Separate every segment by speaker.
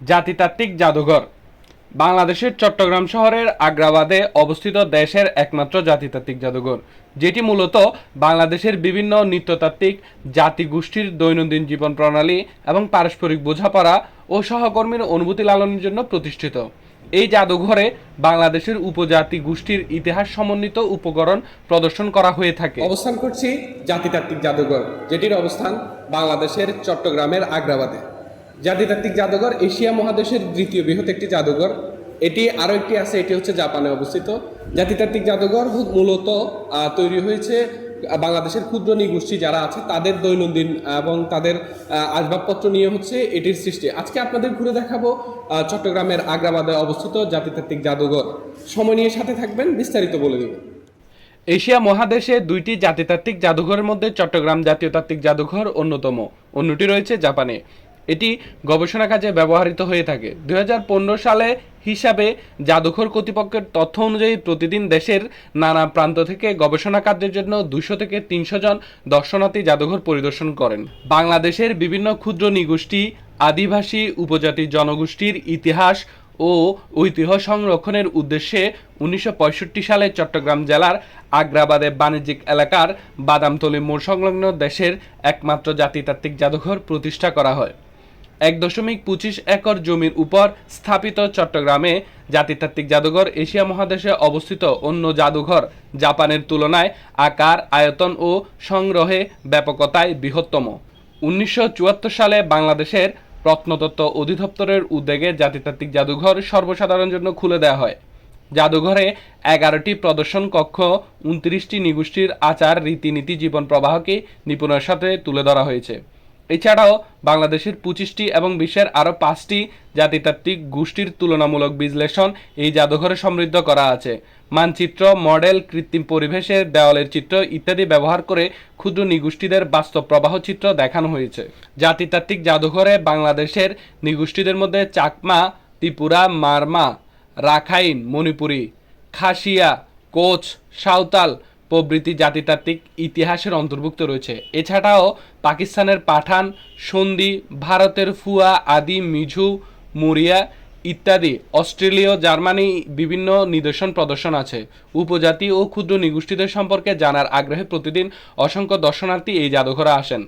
Speaker 1: জাতিতাত্ত্বিক জাদুঘর। বাংলাদেশের চট্টগ্রাম শহরের আগ্রাবাদে অবস্থিত দেশের একমাত্র জাতিতাত্ত্বিক জাদুঘর, যেটি মূলত বাংলাদেশের বিভিন্ন নৃত্যতাত্ত্বিক, জাতিগোষ্ঠীর দৈনন্দিন জীবন প্রণালী এবং পারস্পরিক বোঝাপড়া ও সহকর্মীর অনুভূতি লালনের জন্য প্রতিষ্ঠিত। এই জাদুঘরে বাংলাদেশের উপজাতি গোষ্ঠীর ইতিহাস সমন্বিত উপকরণ প্রদর্শন করা হয়ে থাকে।
Speaker 2: অবস্থান করছি জাতিতাত্ত্বিক জাদুঘর, যেটির অবস্থান বাংলাদেশের চট্টগ্রামের আগ্রাবাদে। জাতিতাত্ত্বিক জাদুঘর এশিয়া মহাদেশের দ্বিতীয় বৃহৎ একটি জাদুঘর। এটি আরও একটি আছে, এটি হচ্ছে জাপানে অবস্থিত। জাতিতাত্ত্বিক জাদুঘর মূলত তৈরি হয়েছে বাংলাদেশের ক্ষুদ্র নিগোষ্ঠী যারা আছে, তাদের দৈনন্দিন এবং তাদের আসবাবপত্র নিয়ে হচ্ছে এটির সৃষ্টি। আজকে আপনাদের ঘুরে দেখাবো চট্টগ্রামের আগ্রাবাদে অবস্থিত জাতিতাত্ত্বিক জাদুঘর। সময় নিয়ে সাথে থাকবেন, বিস্তারিত বলে দেব।
Speaker 1: এশিয়া মহাদেশে দুইটি জাতিতাত্ত্বিক জাদুঘরের মধ্যে চট্টগ্রাম জাতীয়তাত্ত্বিক জাদুঘর অন্যতম। অন্যটি রয়েছে জাপানে। এটি গবেষণা কাজে ব্যবহৃত হয়ে থাকে। দু হাজার পনেরো সালে হিসাবে জাদুঘর কর্তৃপক্ষের তথ্য অনুযায়ী প্রতিদিন দেশের নানা প্রান্ত থেকে গবেষণা কার্যের জন্য দুশো থেকে তিনশো জন দর্শনার্থী জাদুঘর পরিদর্শন করেন। বাংলাদেশের বিভিন্ন ক্ষুদ্র নিগোষ্ঠী, আদিবাসী উপজাতি জনগোষ্ঠীর ইতিহাস ও ঐতিহ্য সংরক্ষণের উদ্দেশ্যে উনিশশো পঁয়ষট্টি সালে চট্টগ্রাম জেলার আগ্রাবাদে বাণিজ্যিক এলাকার বাদামতলি মোড় সংলগ্ন দেশের একমাত্র জাতিতাত্ত্বিক জাদুঘর প্রতিষ্ঠা করা হয়। এক দশমিক পঁচিশ একর জমির উপর স্থাপিত চট্টগ্রামে জাতিতাত্ত্বিক জাদুঘর এশিয়া মহাদেশে অবস্থিত অন্য জাদুঘর। জাপানের তুলনায় আকার, আয়তন ও সংগ্রহে ব্যাপকতায় বৃহত্তম। উনিশশো চুয়াত্তর সালে বাংলাদেশের প্রত্নতত্ত্ব অধিদপ্তরের উদ্যোগে জাতিতাত্ত্বিক জাদুঘর সর্বসাধারণের জন্য খুলে দেওয়া হয়। জাদুঘরে এগারোটি প্রদর্শন কক্ষ, উনত্রিশটি নিগোষ্ঠীর আচার, রীতিনীতি, জীবন প্রবাহকে নিপুণের সাথে তুলে ধরা হয়েছে। এছাড়াও বাংলাদেশের পঁচিশটি এবং বিশ্বের আরও পাঁচটি জাতিতাত্ত্বিক গোষ্ঠীর তুলনামূলক বিশ্লেষণ এই জাদুঘরে সমৃদ্ধ করা আছে। মানচিত্র, মডেল, কৃত্রিম পরিবেশের দেওয়ালের চিত্র ইত্যাদি ব্যবহার করে ক্ষুদ্র নিগোষ্ঠীদের বাস্তব প্রবাহ চিত্র দেখানো হয়েছে। জাতিতাত্ত্বিক জাদুঘরে বাংলাদেশের নিগোষ্ঠীদের মধ্যে চাকমা, ত্রিপুরা, মারমা, রাখাইন, মণিপুরী, খাসিয়া, কোচ, সাঁওতাল প্রভৃতি জাতিতাত্ত্বিক ইতিহাসের অন্তর্ভুক্ত রয়েছে। এছাড়াও পাকিস্তানের পাঠান, সন্ধি, ভারতের ফুয়া আদি, মিঝু, মুরিয়া ইত্যাদি, অস্ট্রেলীয়, জার্মানি বিভিন্ন নিদর্শন প্রদর্শন আছে। উপজাতি ও ক্ষুদ্র নিগোষ্ঠীদের সম্পর্কে জানার আগ্রহে প্রতিদিন অসংখ্য দর্শনার্থী এই জাদুঘরে আসেন।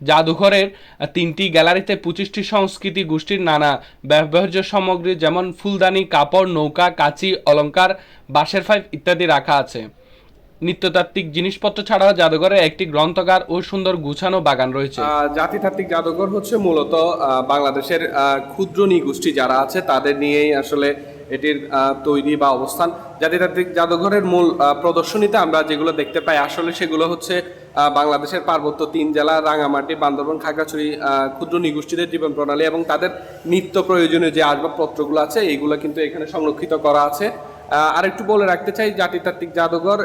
Speaker 1: জাদুঘরের তিনটি গ্যালারিতে পঁচিশটি সংস্কৃতি গোষ্ঠীর নানা ব্যবহার্য সামগ্রী যেমন ফুলদানি, কাপড়, নৌকা, কাঁচি, অলংকার, বাঁশের ফাইভ ইত্যাদি রাখা আছে। নিত্যতাত্ত্বিক জিনিসপত্র ছাড়াও জাদুঘরে একটি গ্রন্থাগার ও সুন্দর গুছানো বাগান রয়েছে।
Speaker 2: জাতিতাত্ত্বিক জাদুঘর হচ্ছে মূলত বাংলাদেশের ক্ষুদ্র নিগোষ্ঠী যারা আছে, তাদের নিয়েই আসলে এটির তৈরি বা অবস্থান। জাতিতাত্ত্বিক জাদুঘরের মূল প্রদর্শনীতে আমরা যেগুলো দেখতে পাই, আসলে সেগুলো হচ্ছে বাংলাদেশের পার্বত্য তিন জেলা, রাঙামাটি, বান্দরবান, খাগড়াছড়ি ক্ষুদ্র নিগোষ্ঠীদের জীবন প্রণালী এবং তাদের নিত্য প্রয়োজনীয় যে আসবাবপত্রগুলো আছে এইগুলো কিন্তু এখানে সংরক্ষিত করা আছে। আহ, আরেকটু বলে রাখতে চাই জাতিতাত্ত্বিক জাদুঘর